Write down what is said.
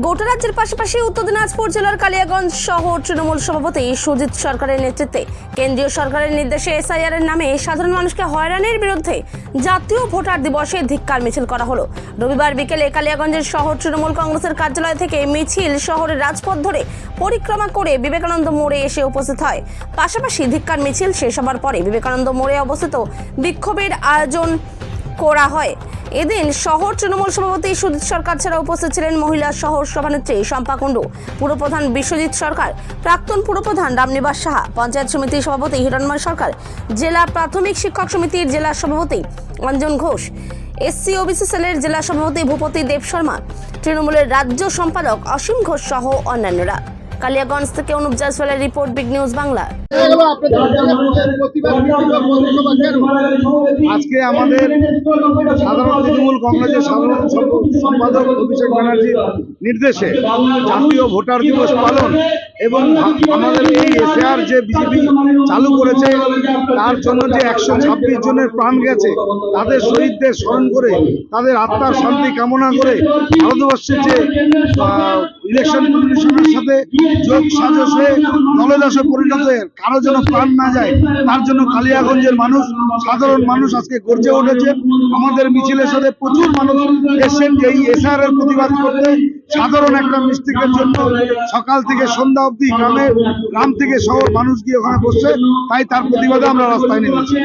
গোটা রাজ্যের পাশাপাশি উত্তর দিনাজপুর জেলার কালিয়াগঞ্জ শহর তৃণমূল সভাপতি সুজিত সরকারের নেতৃত্বে কেন্দ্রীয় সরকারের নির্দেশে এসআইআর এর নামে সাধারণ মানুষকে হয়রানির বিরুদ্ধে জাতীয় ভোটার দিবসে ধিক্কার মিছিল করা হলো। রবিবার বিকেলে কালিয়াগঞ্জের শহর তৃণমূল কংগ্রেসের কার্যালয় থেকে মিছিল শহরের রাজপথ ধরে পরিক্রমা করে বিবেকানন্দ মোড়ে এসে উপস্থিত হয়। পাশাপাশি ধিক্কার মিছিল শেষ হবার পরে বিবেকানন্দ মোড়ে অবস্থিত বিক্ষোভের আয়োজন করা হয়। এদিন শহর তৃণমূল সভাপতি সুজিত সরকার ছাড়া উপস্থিত ছিলেন মহিলা শহর সভানেত্রী শম্পা কুণ্ডু পুরপ্রধান বিশ্বজিৎ সরকার, প্রাক্তন পুরপ্রধান রামনিবাস সাহা, পঞ্চায়েত সমিতির সভাপতি হিরণময় সরকার, জেলা প্রাথমিক শিক্ষক সমিতির জেলা সভাপতি অঞ্জন ঘোষ, এসসি ওবিসি সেলের জেলা সভাপতি ভূপতি দেব শর্মা, তৃণমূলের রাজ্য সম্পাদক অসীম ঘোষ সহ অন্যান্যরা। কালিয়াগঞ্জ থেকে অনুপ জয়সওয়ালের রিপোর্ট বিগ নিউজ বাংলা। আজকে আমাদের সাধারণ তৃণমূল কংগ্রেসের সাধারণ সম্পাদক অভিষেক ব্যানার্জির নির্দেশে জাতীয় ভোটার দিবস পালন এবং আমাদের এই এসআর যে বিজেপি চালু করেছে, তার জন্য যে একশো ছাব্বিশ জনের প্রাণ গেছে, তাদের শহীদদের স্মরণ করে, তাদের আত্মার শান্তি কামনা করে ভারতবর্ষের যে ইলেকশন কমিশনের সাথে যোগ সাজস হয়ে দলদাসে পরিণত কারও যেন প্রাণ না যায়, তার জন্য কালিয়াগঞ্জের মানুষ, সাধারণ মানুষ আজকে গর্জে উঠেছে। আমাদের মিছিলের সাথে প্রচুর মানুষ এসেছেন এই এসআর এর প্রতিবাদ করতে। সাধারণ একটা মিস্টেকের জন্য সকাল থেকে সন্ধ্যা অবধি গ্রামে, গ্রাম থেকে শহর মানুষ গিয়ে ওখানে বসছে, তাই তার প্রতিবাদে আমরা রাস্তায় নেমেছি।